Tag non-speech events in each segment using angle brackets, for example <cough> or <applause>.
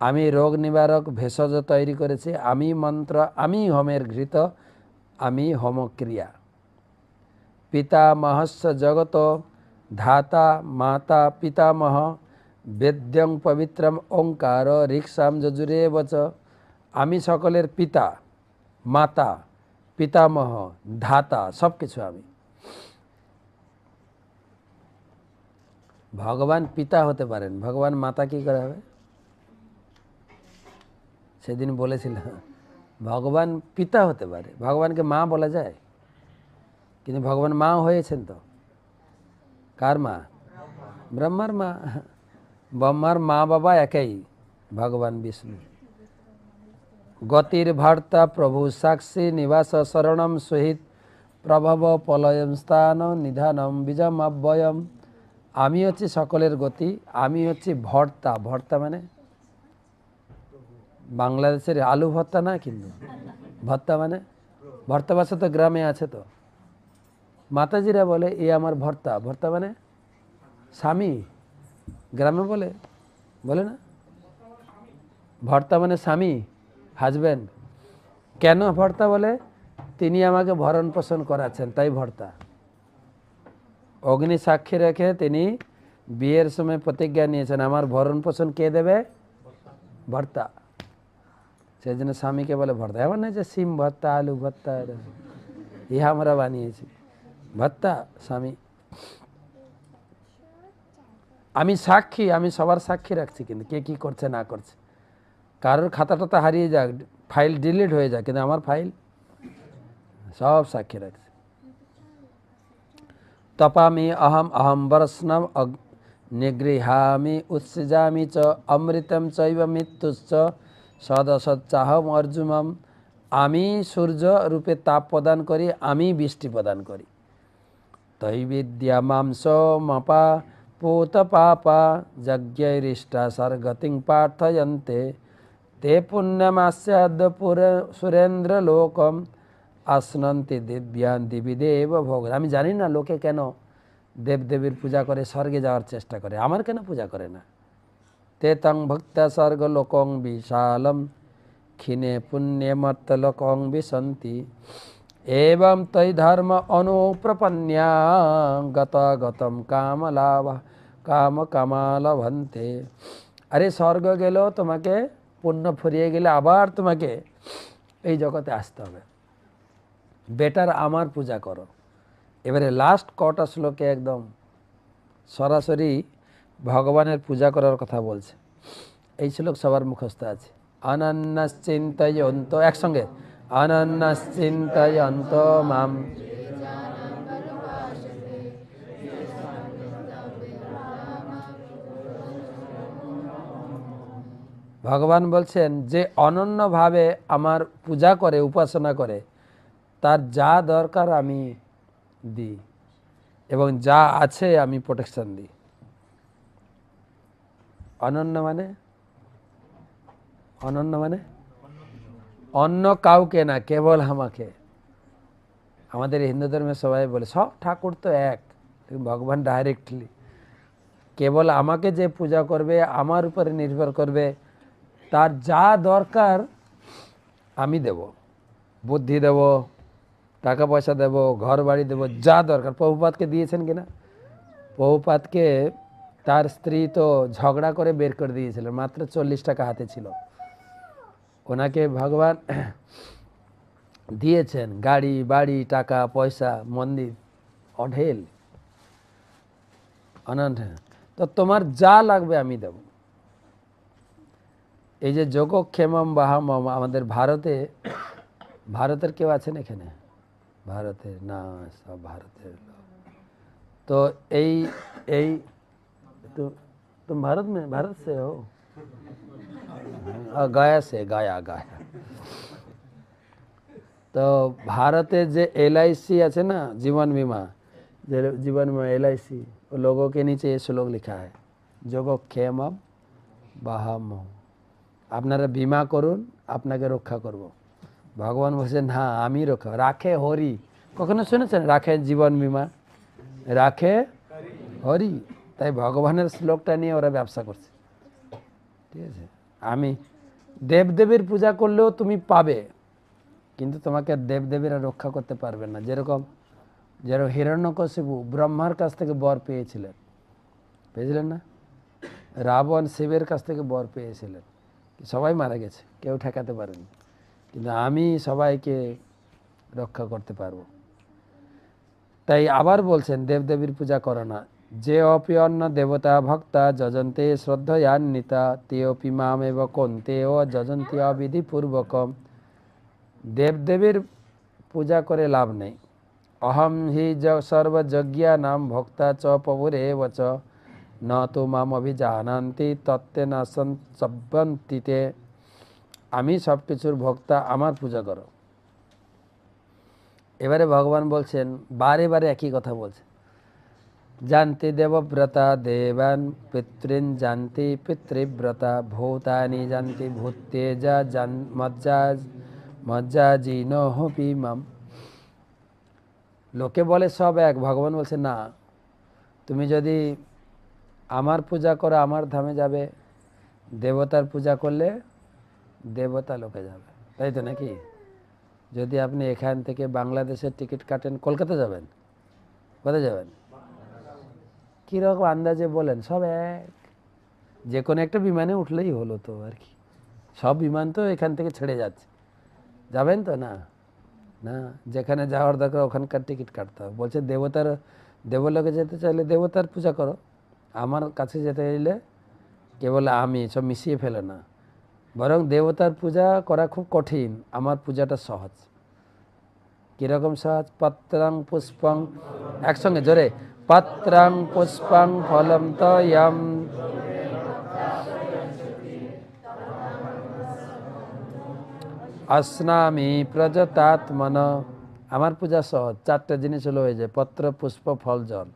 আমি রোগ নিবারক ভেষজ তৈরি করেছি। আমি মন্ত্র, আমি হোমের ঘৃত, আমি হোমক্রিয়া। পিতামহস্য জগত, ধাতা মাতা পিতামহ, বেদ্যং পবিত্রম ওঙ্কার রিক্সাম যজুরে বচ। আমি সকলের পিতা, মাতা, পিতামহ, ধাতা সব কিছু আমি। ভগবান পিতা হতে পারেন। ভগবান মাতা কি করে হবে? সেদিন বলেছিলাম ভগবান পিতা হতে পারে, ভগবানকে মা বলা যায়। কিন্তু ভগবান মা হয়েছেন তো। কার মা? ব্রহ্মার মা। ব্রহ্মার মা বাবা একাই, ভগবান বিষ্ণু। গতির ভর্তা প্রভু সাক্ষী নিবাস শরণম সহিত, প্রভব পলয়ম স্থান নিধানম বীজম অব্যয়ম আমি হচ্ছি সকলের গতি, আমি হচ্ছি ভর্তা। ভর্তা মানে? বাংলাদেশের আলু ভর্তা না কিন্তু? ভর্তা মানে? ভর্তা বাসা তো গ্রামে আছে তো। মাতাজিরা বলে, এ আমার ভর্তা। ভর্তা মানে? স্বামী। গ্রামে বলে? বলে না? ভর্তা মানে স্বামী হাজব্যান্ড কেন ভর্তা বলে? তিনি আমাকে ভরণ পোষণ করাচ্ছেন, তাই ভর্তা। অগ্নি সাক্ষী রেখে তিনি বিয়ের সময় প্রতিজ্ঞা নিয়েছেন, আমার ভরণ পোষণ কে দেবে? ভর্তা। সেই জন্য স্বামীকে বলে ভর্তা এমন না যে সিম ভর্তা আলু ভর্তা এরকম। ইহা আমরা বানিয়েছি ভর্তা স্বামী আমি সাক্ষী আমি সবার সাক্ষী রাখছি কিন্তু কে কি করছে না করছে কারোর খাতা টাতা হারিয়ে যাক ফাইল ডিলিট হয়ে যাক কিন্তু আমার ফাইল সব সাক্ষী রাখছে तपामि अहम अहम वरस्नम अग निगृहामि उत्सृजामि च अमृतं चैव मृत्युश्च সদসচ্চাহম অর্জুমম আমি সূর্য রূপে তাপ প্রদান করি, আমি বৃষ্টি প্রদান করি। তৈবিদ্যা মাংস মপা পোত পাপা যজ্ঞৈরিষ্টা স্বর্গতিং পার্থয়ন্তে। তে পুণ্যমাস্যাদ সুরেন্দ্র লোকম। আসনন্তি দিব্যান দিবি দেব ভোগ। আমি জানি না লোকে কেন দেবদেবীর পূজা করে স্বর্গে যাওয়ার চেষ্টা করে। আমার কেন পূজা করে না? তে তং ভক্তা স্বর্গ লোকং বিশালম ক্ষীণে পুণ্যে মর্তলোকং বিশন্তি এবং তৈ ধর্ম অনুপ্রপন্যা গত গতম কামলাভ কাম কামালভন্তে আরে স্বর্গ গেল তোমাকে পুণ্য ফুরিয়ে গেলে আবার তোমাকে এই জগতে আসতে হবে। বেটার আমার পূজা করো। এবারে লাস্ট কটা শ্লোকে একদম সরাসরি ভগবানের পূজা করার কথা বলছে। এই শ্লোক সবার মুখস্থ আছে। অনন্যশ্চিন্তয়ন্ত একসঙ্গে। অনন্যশ্চিন্তয়ন্ত মাম ভগবান বলছেন, যে অনন্যভাবে আমার পূজা করে, উপাসনা করে, তার যা দরকার আমি দিই এবং যা আছে আমি প্রোটেকশন দিই। অনন্য মানে? অনন্য মানে? অন্য কাউকে না, কেবল আমাকে। আমাদের হিন্দু ধর্মে সবাই বলে, সব ঠাকুর তো এক। ভগবান ডাইরেক্টলি কেবল আমাকে যে পূজা করবে, আমার উপরে নির্ভর করবে, তার যা দরকার আমি দেব। বুদ্ধি দেব, টাকা পয়সা দেব ঘর বাড়ি দেব, যা দরকার। প্রভুপাতকে দিয়েছেন কিনা? প্রভুপাতকে তার স্ত্রী তো ঝগড়া করে বের করে দিয়েছিলেন, মাত্র চল্লিশ টাকা হাতে ছিল। ওনাকে ভগবান <coughs> দিয়েছেন, গাড়ি, বাড়ি, টাকা, পয়সা, মন্দির, অঢেল। অনন্ত। তো তোমার যা লাগবে আমি দেব। এই যে যোগক্ষেমম বাহামম, আমাদের ভারতে, ভারতের কেউ আছেন এখানে? ভারতের না, সব ভারতের তো এই এই তো तुम भारत में भारत से हो हाँ, गया से गया गया তো ভারতে যে एल আছে না জীবন बीमा যে জীবন बीमा एल वो लोगों के नीचे ये श्लोक लिखा है যোগক্ষেম বাহাম আপনারা বিমা করুন আপনাকে রক্ষা করব ভগবান বলছেন হ্যাঁ আমি রক্ষা রাখে হরি কখনো শুনেছেন রাখে জীবন বিমা রাখে হরি তাই ভগবানের শ্লোকটা নিয়ে ওরা ব্যবসা করছে। ঠিক আছে? আমি দেবদেবীর পূজা করলেও তুমি পাবে, কিন্তু তোমাকে দেবদেবীরা রক্ষা করতে পারবে না। যেরকম যেরকম হিরণ্যকশিপু ব্রহ্মার কাছ থেকে বর পেয়েছিলেন। পেয়েছিলেন না? রাবণ শিবের কাছ থেকে বর পেয়েছিলেন। সবাই মারা গেছে, কেউ ঠেকাতে পারেনি। কিন্তু আমি সবাইকে রক্ষা করতে পারব। তাই আবার বলছেন, দেবদেবীর পূজা করো না। যে অপি অন্য দেবতা ভক্তা যজন্তে শ্রদ্ধয়ান্বিতা, তে অপি মাম এব কন্তে ও যজন্তি অবিধিপূর্বকম দেবদেবীর পূজা করে লাভ নেই। অহম হি সর্বযজ্ঞা নাম ভক্তা চ পবুরে চ ন তো মাম অভিজানান্তি তত্ত্বে না সব্বন্তিতে আমি সব কিছুর ভক্তা, আমার পূজা করো। এবারে ভগবান বলছেন, বারে বারে একই কথা বলছেন। জানতি দেবব্রতা দেবান পিতৃন জানতি পিতৃব্রতা ভূতানি জানতি ভূতেজা জান মজ্জা মজ্জা জিন হপি মাম লোকে বলে সব এক ভগবান বলছে না তুমি যদি আমার পূজা করো, আমার ধামে যাবে দেবতার পূজা করলে দেবতা লোকে যাবে তাই তো নাকি? যদি আপনি এখান থেকে বাংলাদেশের টিকিট কাটেন, কলকাতা যাবেন? কোথায় যাবেন? কীরকম আন্দাজে বলেন, সব এক। যে কোনো একটা বিমানে উঠলেই হলো তো আর কি। সব বিমান তো এখান থেকে ছেড়ে যাচ্ছে। যাবেন তো? না। না, যেখানে যাওয়ার দরকার ওখানকার টিকিট কাটতে হবে। বলছে, দেবতার, দেবলোকে যেতে চাইলে দেবতার পূজা করো। আমার কাছে যেতে চাইলে কেবল আমি, সব মিশিয়ে ফেলে না। বরং দেবতার পূজা করা খুব কঠিন। আমার পূজাটা সহজ। কীরকম সহজ? পত্রাং পুষ্পং। একসঙ্গে, জোরে। পত্রাং পুষ্পং ফলম তয়ম। আসনামি প্রজতাত্মন। আমার পূজা সহজ, চারটা জিনিস হলো হয়ে যায় পত্র, পুষ্প, ফল, জল।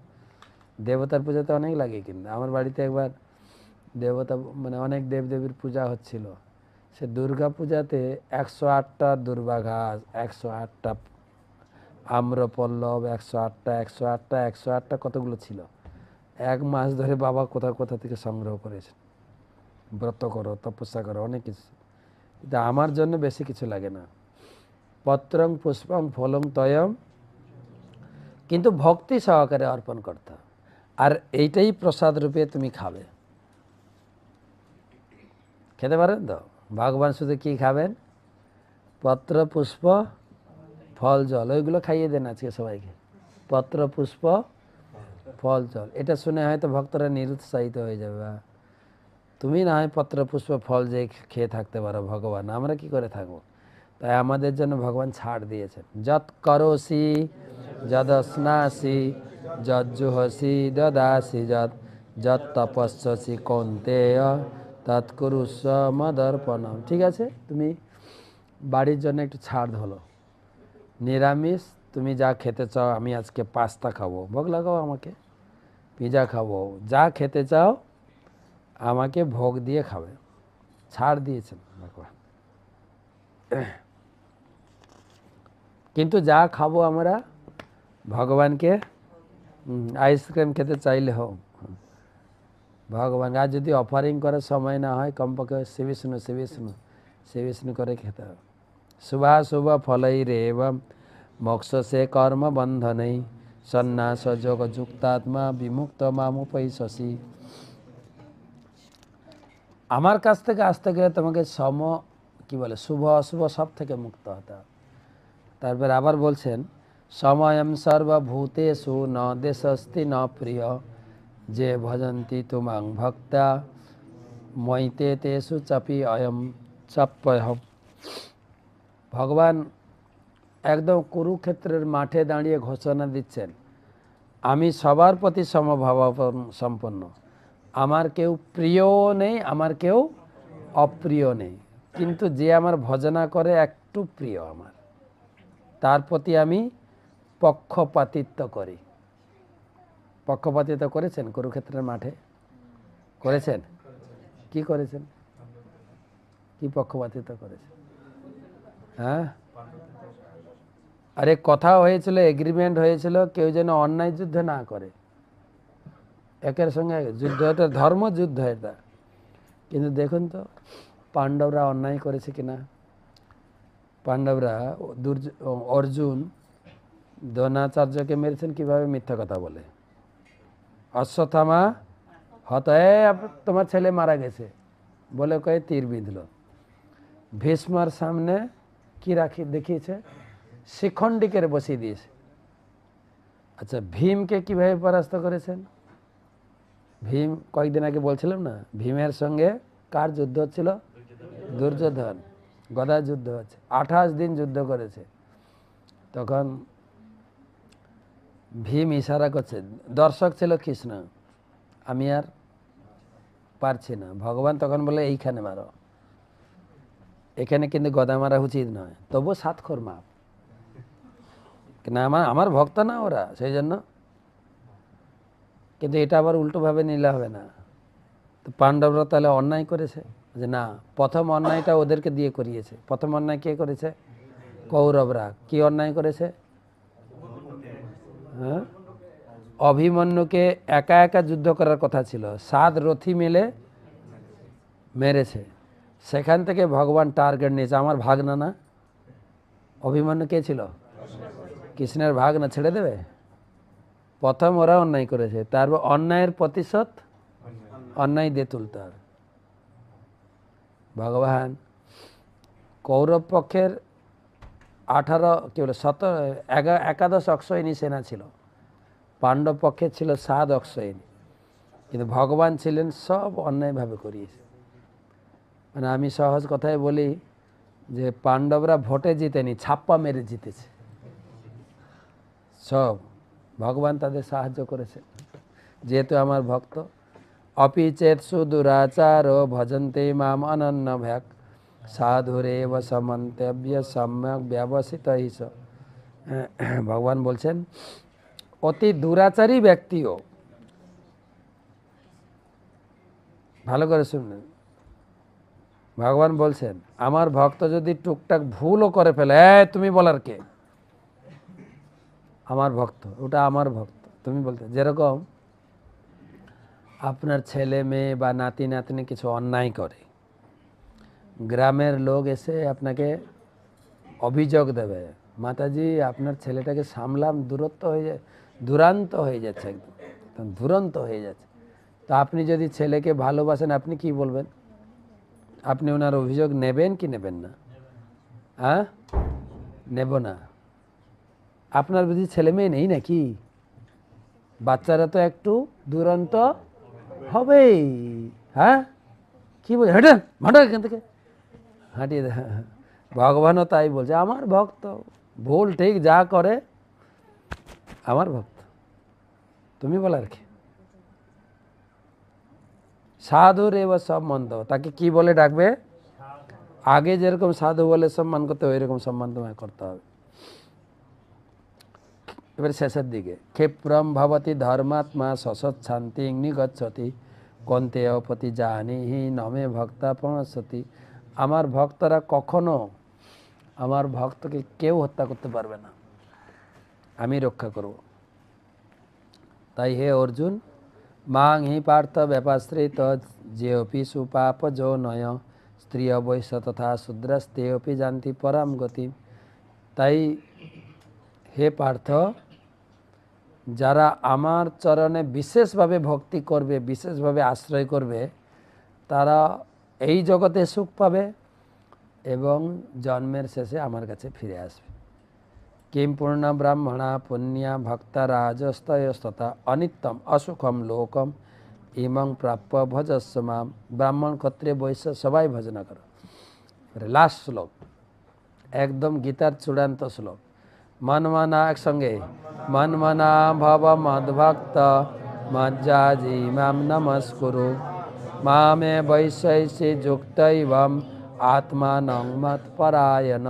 দেবতার পূজাতে অনেক লাগে কিন্তু। আমার বাড়িতে একবার দেবতা মানে অনেক দেবদেবীর পূজা হচ্ছিল। সে দুর্গা পূজাতে একশো আটটা দুর্বা ঘাস একশো আটটা আম্রপল্লব একশো আটটা একশো আটটা একশো আটটা কতগুলো ছিল? এক মাস ধরে বাবা কোথা কোথা থেকে সংগ্রহ করেছে ব্রত করো, তপস্যা করো, অনেক কিছু। কিন্তু আমার জন্য বেশি কিছু লাগে না। পত্রং পুষ্পং ফলং তয়ম কিন্তু ভক্তি সহকারে অর্পণ করতে আর এইটাই প্রসাদ রূপে তুমি খাবে। খেতে পারেন তো? ভগবান শুধু কি খাবেন? পত্র, পুষ্প ফল জল ওইগুলো খাইয়ে দেন আজকে সবাইকে। পত্র পুষ্প ফল জল। এটা শুনে হয়তো ভক্তরা নিরুৎসাহিত হয়ে যাবে "আহ, তুমি না হয় পত্র পুষ্প ফল যে খেয়ে থাকতে পারো ভগবান আমরা কি করে থাকব? তাই আমাদের জন্য ভগবান ছাড় দিয়েছেন। যৎ করসি যদ স্নাসি যজ্জুহসি দদাসি যত যৎ তপস্যসি কন্তেয় তৎকুরুষ মদর্পণম। ঠিক আছে? তুমি বাড়ির জন্য একটু ছাড় ধরো। নিরামিষ, তুমি যা খেতে চাও, আমি আজকে পাস্তা খাব। ভোগ লাগাও আমাকে, পিজা খাব। যা খেতে চাও, আমাকে ভোগ দিয়ে খাবে। ছাড় দিয়েছেন ভগবান কিন্তু যা খাব আমরা, ভগবানকে আইসক্রিম খেতে চাইলে হোক ভগবান, আর যদি অফারিং করার সময় না হয়, কমপক্ষে শ্রী বিষ্ণু শ্রী বিষ্ণু শ্রী বিষ্ণু করে খেতে হবে। শুভাশুভ রে রেব মোক্ষ সে কর্ম বন্ধনেই সন্ন্যাস যোগ যুক্তাত্মা বিমুক্ত মামুপৈশসী আমার কাছ থেকে আসতে গেলে তোমাকে সম, কি বলে, শুভ অশুভ সব থেকে মুক্ত হতে তারপর আবার বলছেন, সময়ম সর্বভূতেষু ন দেশস্তি ন প্রিয়, যে ভজন্তি তুমাং ভক্তা, মৈতে তেষু চাপি অয়ম চাপ্যহ ভগবান একদম কুরুক্ষেত্রের মাঠে দাঁড়িয়ে ঘোষণা দিচ্ছেন। আমি সবার প্রতি সমভাব সম্পন্ন। আমার কেউ প্রিয়ও নেই, আমার কেউ অপ্রিয় নেই। কিন্তু যে আমার ভজনা করে একটু প্রিয় আমার, তার প্রতি আমি পক্ষপাতিত্ব করি। পক্ষপাতিত্ব করেছেন কুরুক্ষেত্রের মাঠে? করেছেন? কি করেছেন? কি পক্ষপাতিত্ব করেছেন? হ্যাঁ? আরে কথা হয়েছিল এগ্রিমেন্ট হয়েছিল কেউ যেন অন্যায় যুদ্ধ না করে। একের সঙ্গে যুদ্ধ এটা ধর্ম যুদ্ধ এটা। কিন্তু দেখুন তো পাণ্ডবরা অন্যায় করেছে কিনা। পাণ্ডবরা অর্জুন দ্রোণাচার্যকে মেরেছেন কীভাবে মিথ্যা কথা বলে? অশ্বত্থামা হত "এ, তোমার ছেলে মারা গেছে। বলে কয়ে তীর বিঁধল। ভীষ্মার সামনে কি রাখি দেখিয়েছে? শিখণ্ডিকের বসিয়ে দিয়েছে আচ্ছা ভীমকে কীভাবে পরাস্ত করেছেন? ভীম কয়েকদিন আগে বলছিলাম না, ভীমের সঙ্গে কার যুদ্ধ হচ্ছিল? দুর্যোধন গদা যুদ্ধ হচ্ছে, আঠাশ দিন যুদ্ধ করেছে। তখন ভীম ইশারা করছে, দর্শক ছিল কৃষ্ণ, আমি আর পারছি না। ভগবান তখন বলে এইখানে মারো। এখানে কিন্তু গদা মারা উচিত নয় তবু সাতখর মাপ। না, আমার আমার ভক্ত না ওরা সেই জন্য কিন্তু এটা আবার উল্টোভাবে নিলে হবে না। তো পাণ্ডবরা তাহলে অন্যায় করেছে? যে না, প্রথম অন্যায়টা ওদেরকে দিয়ে করিয়েছে। প্রথম অন্যায় কে করেছে? কৌরবরা। কি অন্যায় করেছে? হ্যাঁ? অভিমন্যুকে একা একা যুদ্ধ করার কথা ছিল। সাত রথি মিলে মেরেছে। সেখান থেকে ভগবান টার্গেট নিয়েছে। আমার ভাগনা না। অভিমন্যু কে ছিল? কৃষ্ণের ভাগ না ছেড়ে দেবে? প্রথম ওরা অন্যায় করেছে। তারপর অন্যায়ের প্রতিশোধ অন্যায় দিয়ে তুলতে হবে। ভগবান কৌরব পক্ষের আঠারো, কি বলে শত একাদশ অক্ষয়ণী সেনা ছিল। পাণ্ডব পক্ষে ছিল সাত অক্ষয়ণী কিন্তু ভগবান ছিলেন সব অন্যায়ভাবে করিয়েছে। মানে আমি সহজ কথায় বলি যে পাণ্ডবরা ভোটে জিতেনি, ছাপ্পা মেরে জিতেছে। ভগবান তাদের সাহায্য করেছে। যেহেতু আমার ভক্ত অপি চেত সুদুরাচার ভজন্তে মাম অনন্য ভ্যাক। সাধুরেব সমন্তব্য সম্যক ব্যবসিত হিস ভগবান বলছেন অতি দুরাচারী ব্যক্তিও। ভালো করে শুনলেন। ভগবান বলছেন আমার ভক্ত যদি টুকটাক ভুলও করে ফেলে "এই, তুমি বলার কে? আমার ভক্ত, ওটা আমার ভক্ত। তুমি বলতে, যেরকম আপনার ছেলে মেয়ে বা নাতি নাতনি কিছু অন্যায় করে, গ্রামের লোক এসে আপনাকে অভিযোগ দেবে, মাতাজি, আপনার ছেলেটাকে সামলাম, দূরত্ব হয়ে যায়, দুরান্ত হয়ে যাচ্ছে একদম দুরন্ত হয়ে যাচ্ছে। তা আপনি যদি ছেলেকে ভালোবাসেন, আপনি কি বলবেন? আপনি ওনার অভিযোগ নেবেন কি নেবেন না? হ্যাঁ নেব না। আপনার বুঝি ছেলে মেয়ে নেই নাকি? বাচ্চারা তো একটু দুরন্ত হবেই হ্যাঁ? কি বলছে? হেঁটে, হাঁটো এখান থেকে। হাঁটিয়ে দে ভগবানও তাই বলছে, আমার ভক্ত, ভুল ঠিক যা করে, আমার ভক্ত। তুমি বলার কি। সাধুর এবার সম্মান দাও তাকে কি বলে ডাকবে? আগে যেরকম সাধু বলে সম্মান করতে ওই রকম সম্মান তোমায় করতে হবে। এবার শেষের দিকে, ক্ষিপ্রম ভবতি ধর্মাত্মা সসৎ শান্তি নিগচ্ছতি কন্তে অপতি জানিহি নমে ভক্তা প্রণশতি আমার ভক্তরা কখনো আমার ভক্তকে কেউ হত্যা করতে পারবে না। আমি রক্ষা করব। তাই হে অর্জুন, মাং হি পার্থ ব্যাপাশ্রিত যেপি সুপাপ যো নয়, স্ত্রী অবৈশ্য তথা শূদ্রস্তে অপি জানতি পরাম গতি তাই হে পার্থ যারা আমার চরণে বিশেষভাবে ভক্তি করবে, বিশেষভাবে আশ্রয় করবে, তারা এই জগতে সুখ পাবে এবং জন্মের শেষে আমার কাছে ফিরে আসবে। কিম পূর্ণ ব্রাহ্মণা পুণ্যা ভক্তা রাজস্তয়স্ততা অনিত্যম অসুখম লোকম ইমং প্রাপ্য ভজস্ব ব্রাহ্মণ ক্ষত্রিয় বৈশ্য সবাই ভজনা করো। লাস্ট শ্লোক। একদম গীতার চূড়ান্ত শ্লোক। মনমনা একসঙ্গে। মনমনা ভব মদ্ভক্ত। মজ্জাজি মাম নমস্কুরু। মামে বৈশৈষি যুক্তৈবম আত্মানং মৎপরায়ণ।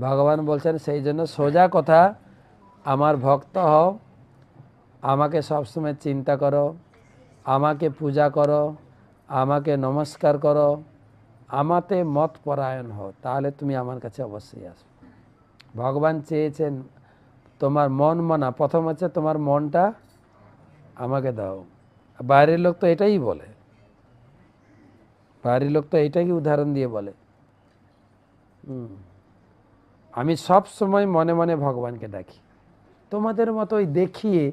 ভগবান বলছেন, সেই জন্য সোজা কথা, আমার ভক্ত হও, আমাকে সবসময় চিন্তা করো, আমাকে পূজা করো, আমাকে নমস্কার করো, আমাতে মত পরায়ণ হও, তাহলে তুমি আমার কাছে অবশ্যই আসবে। ভগবান চেয়েছেন, তোমার মন মনা। প্রথম হচ্ছে, তোমার মনটা আমাকে দাও। বাইরের লোক তো এটাই বলে। বাইরের লোক তো এইটাকে উদাহরণ দিয়ে বলে। আমি সব সময় মনে মনে ভগবানকে ডাকি। তোমাদের মতো ওই দেখিয়ে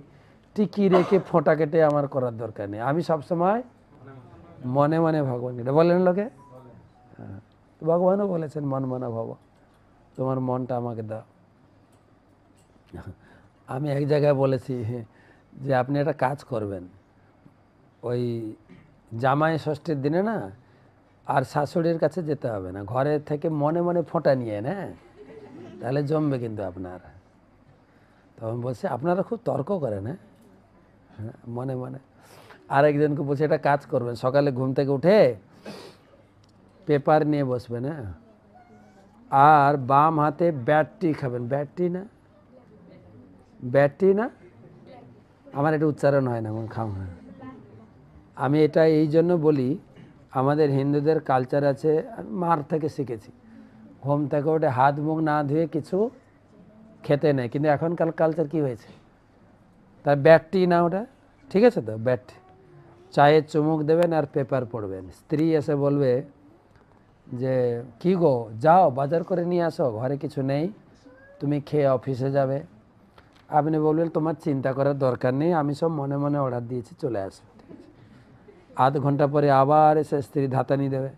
টিকি রেখে ফোঁটা কেটে আমার করার দরকার নেই। আমি সব সময় মনে মনে ভগবানকে। বলেন লোকে? হ্যাঁ। ভগবানও বলেছেন, মন মনা ভব। তোমার মনটা আমাকে দাও। আমি এক জায়গায় বলেছি যে আপনি একটা কাজ করবেন। ওই জামাই ষষ্ঠীর দিনে না আর শাশুড়ির কাছে যেতে হবে না। ঘরে থেকে মনে মনে ফোঁটা নিয়ে না তাহলে জমবে কিন্তু আপনার। তখন বলছে আপনারা খুব তর্ক করেন হ্যাঁ? হ্যাঁ, মনে মনে। আরেকজনকে বলছে এটা কাজ করবেন। সকালে ঘুম থেকে উঠে পেপার নিয়ে বসবেন হ্যাঁ? আর বাম হাতে ব্যাটটি খাবেন। ব্যাটটি না? ব্যাটটি না? আমার এটা উচ্চারণ হয় না খাওয়া হয় আমি এটা এই জন্য বলি, আমাদের হিন্দুদের কালচার আছে মার থেকে শিখেছি। হোম থেকে ওঠে হাত মুখ না ধুয়ে কিছু খেতে নেই, কিন্তু এখনকার কালচার কি হয়েছে? তার ব্যাটটি না ওটা? ঠিক আছে তো? ব্যাট। চায়ে চুমুক দেবেন আর পেপার পড়বেন। স্ত্রী এসে বলবে যে, কি গো? যাও, বাজার করে নিয়ে আসো, ঘরে কিছু নেই। তুমি খেয়ে অফিসে যাবে। আপনি বলবেন, তোমার চিন্তা করার দরকার নেই, আমি সব মনে মনে অর্ডার দিয়েছি, চলে আসবে আধ ঘণ্টা পরে আবার এসে স্ত্রী ধাতানি দেবে।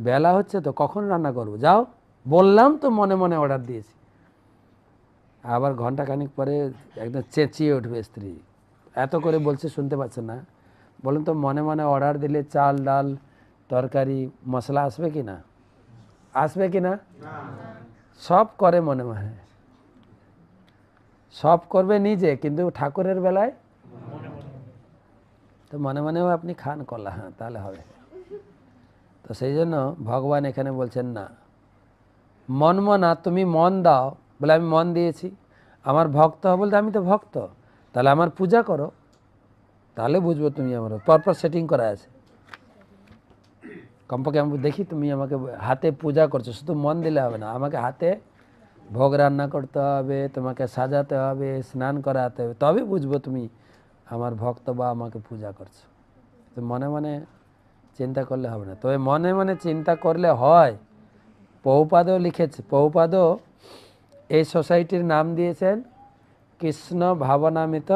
বেলা হচ্ছে তো, কখন রান্না করব? যাও, বললাম তো মনে মনে অর্ডার দিয়েছি। আবার ঘণ্টা খানিক পরে একদম চেঁচিয়ে উঠবে স্ত্রী। এত করে বলছে, শুনতে পাচ্ছে না? বলুন তো, মনে মনে অর্ডার দিলে চাল, ডাল তরকারি, মশলা আসবে কি না? আসবে কি না? সব করে মনে মনে। সব করবে নিজে, কিন্তু ঠাকুরের বেলায় তো মনে মনেও আপনি খান কলা হ্যাঁ তাহলে হবে। তো সেই জন্য ভগবান এখানে বলছেন, না, মন মনা তুমি মন দাও। বলে, আমি মন দিয়েছি। আমার ভক্ত বলতে, আমি তো ভক্ত। তাহলে আমার পূজা করো। তাহলে বুঝব তুমি আমার পরপর সেটিং করা আছে। কমপক্ষে আমি দেখি তুমি আমাকে হাতে পূজা করছ, শুধু মন দিলে হবে না, আমাকে হাতে ভোগ রান্না করতে হবে, তোমাকে সাজাতে হবে, স্নান করাতে হবে তবে বুঝব তুমি আমার ভক্ত বা আমাকে পূজা করছ। তো মনে মনে চিন্তা করলে হবে না। তবে মনে মনে চিন্তা করলে হয়। পৌপাদও লিখেছে, পৌপাদও এই সোসাইটির নাম দিয়েছেন, কৃষ্ণ ভাবনামিত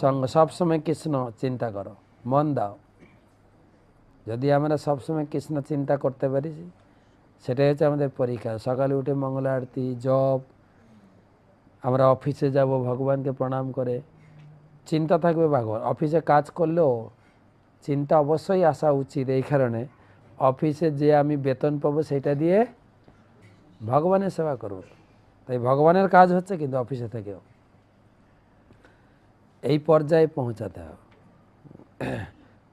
সঙ্গ, সবসময় কৃষ্ণ চিন্তা করো, মন দাও। যদি আমরা সবসময় কৃষ্ণ চিন্তা করতে পারি, সেটাই হচ্ছে আমাদের পরীক্ষা। সকালে উঠে মঙ্গল আরতি, জপ, আমরা অফিসে যাব, ভগবানকে প্রণাম করে। চিন্তা থাকবে ভগবান অফিসে কাজ করলেও চিন্তা অবশ্যই আসা উচিত এই কারণে। অফিসে যে আমি বেতন পাবো, সেটা দিয়ে ভগবানের সেবা করব। তাই ভগবানের কাজ হচ্ছে কিন্তু অফিসে থেকেও। এই পর্যায়ে পৌঁছাতে হবে।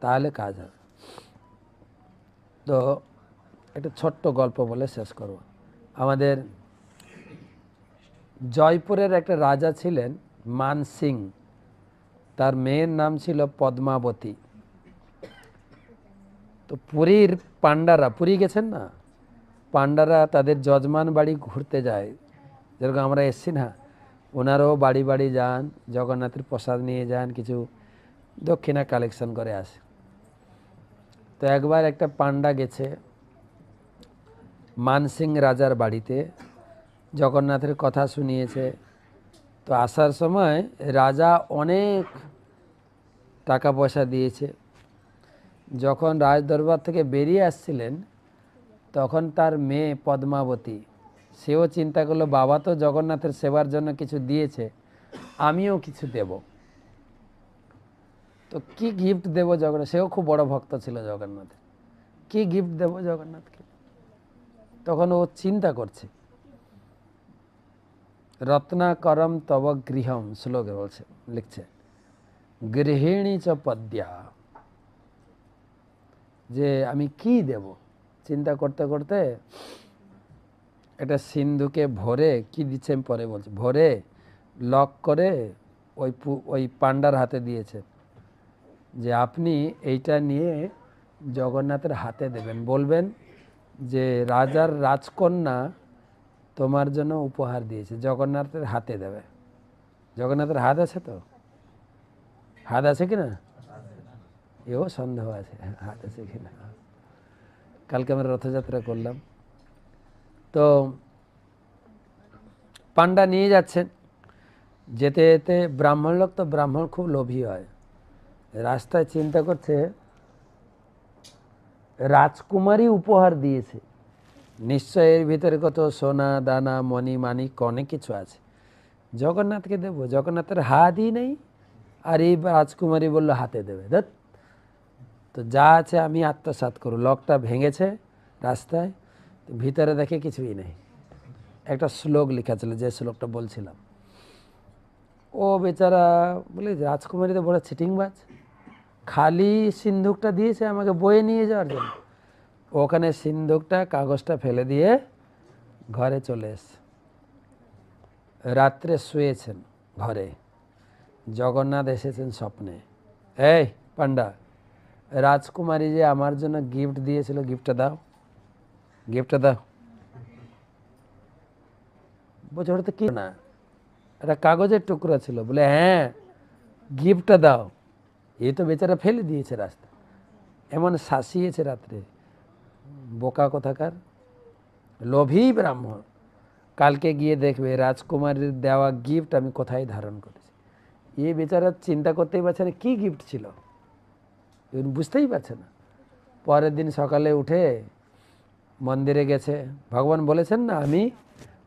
তাহলে কাজ হবে। তো একটা ছোট্ট গল্প বলে শেষ করব। আমাদের জয়পুরের একটা রাজা ছিলেন মান সিং। তার মেয়ের নাম ছিল পদ্মাবতী। তো পুরীর পাণ্ডারা, পুরী গেছেন না? পাণ্ডারা তাদের যজমান বাড়ি ঘুরতে যায়। যেরকম আমরা এসছি না, ওনারাও বাড়ি বাড়ি যান, জগন্নাথের প্রসাদ নিয়ে যান, কিছু দক্ষিণা কালেকশন করে আসে। তো একবার একটা পাণ্ডা গেছে মানসিং রাজার বাড়িতে, জগন্নাথের কথা শুনিয়েছে। তো আসার সময় রাজা অনেক টাকা পয়সা দিয়েছে। যখন রাজদরবার থেকে বেরিয়ে আসছিলেন, তখন তার মেয়ে পদ্মাবতী, সেও চিন্তা করল, বাবা তো জগন্নাথের সেবার জন্য কিছু দিয়েছে, আমিও কিছু দেব। তো কি গিফট দেব জগন্নাথ? সেও খুব বড় ভক্ত ছিল জগন্নাথের। কি গিফট দেব জগন্নাথকে? তখন ও চিন্তা করছে। রত্নাকরম তব গৃহম শ্লোকে বলছে, লিখছে, গৃহিণী চ পদ্যা যে আমি কি দেব? চিন্তা করতে করতে একটা সিন্ধুকে ভরে কি দিচ্ছে পরে বলছে। ভরে লক করে ওই ওই পান্ডার হাতে দিয়েছে। যে আপনি এইটা নিয়ে জগন্নাথের হাতে দেবেন। বলবেন যে, রাজার রাজকন্যা তোমার জন্য উপহার দিয়েছে, জগন্নাথের হাতে দেবে। জগন্নাথের হাত আছে তো? হাত আছে কি না? এও সন্দেহ আছে, হাত আছে কি না? কালকে আমরা রথযাত্রা করলাম। তো পান্ডা নিয়ে যাচ্ছেন। যেতে যেতে ব্রাহ্মণ লোক তো ব্রাহ্মণ খুব লোভী হয়। রাস্তায় চিন্তা করছে, রাজকুমারী উপহার দিয়েছে। নিশ্চয় এর ভিতরে কত সোনা, দানা, মণি মানিক অনেক কিছু আছে। জগন্নাথকে দেব, জগন্নাথের হাতই নেই। আর এই রাজকুমারী বলল, হাতে দেবে দেখ তো যা আছে আমি আত্মসাৎ করু লকটা ভেঙেছে রাস্তায় ভিতরে দেখে কিছুই নেই। একটা শ্লোক লেখা ছিল, যে শ্লোকটা বলছিলাম। ও বেচারা বলে, রাজকুমারী তো বড় চিটিংবাজ খালি সিন্ধুকটা দিয়েছে আমাকে বয়ে নিয়ে যাওয়ার জন্য। ওখানে সিন্ধুকটা কাগজটা ফেলে দিয়ে ঘরে চলে এসছে রাত্রে শুয়েছেন ঘরে। জগন্নাথ এসেছেন স্বপ্নে। এই পান্ডা, রাজকুমারী যে আমার জন্য গিফট দিয়েছিল গিফটটা দাও। গিফটটা দাও। বলছে ওটা তো কি না? একটা কাগজের টুকরা ছিল। বলে হ্যাঁ গিফটটা দাও। এ তো বেচারা ফেলে দিয়েছে রাস্তা। এমন শাসিয়েছে রাত্রে। বোকা কোথাকার। লোভী ব্রাহ্মণ। কালকে গিয়ে দেখবে রাজকুমারীর দেওয়া গিফট আমি কোথায় ধারণ করেছি। এ বেচারা চিন্তা করতেই পারছে না, কী গিফট ছিল? বুঝতেই পারছে না। পরের দিন সকালে উঠে মন্দিরে গেছে। ভগবান বলেছেন না, আমি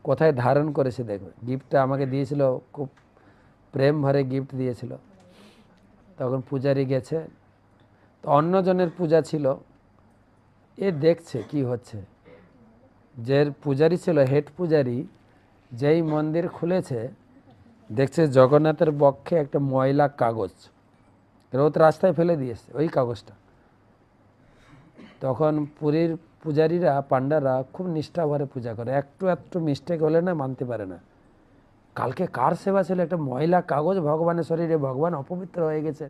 কোথায় ধারণ করেছি? দেখবে। গিফটটা আমাকে দিয়েছিল, খুব প্রেম ভরে গিফট দিয়েছিল। তখন পূজারি গেছে। তো অন্যজনের পূজা ছিল। এ দেখছে কি হচ্ছে। যে পূজারি ছিল, হেড পূজারি, যেই মন্দির খুলেছে, দেখছে জগন্নাথের বক্ষে একটা ময়লা কাগজ। রোদ রাস্তায় ফেলে দিয়েছে, ওই কাগজটা। তখন পুরীর পূজারীরা, পাণ্ডারা খুব নিষ্ঠাভরে পূজা করে। একটু একটু মিস্টেক হলে না, মানতে পারে না। কালকে কার সেবা ছিল? একটা ময়লা কাগজ? ভগবানের শরীরে ভগবান অপবিত্র হয়ে গেছে।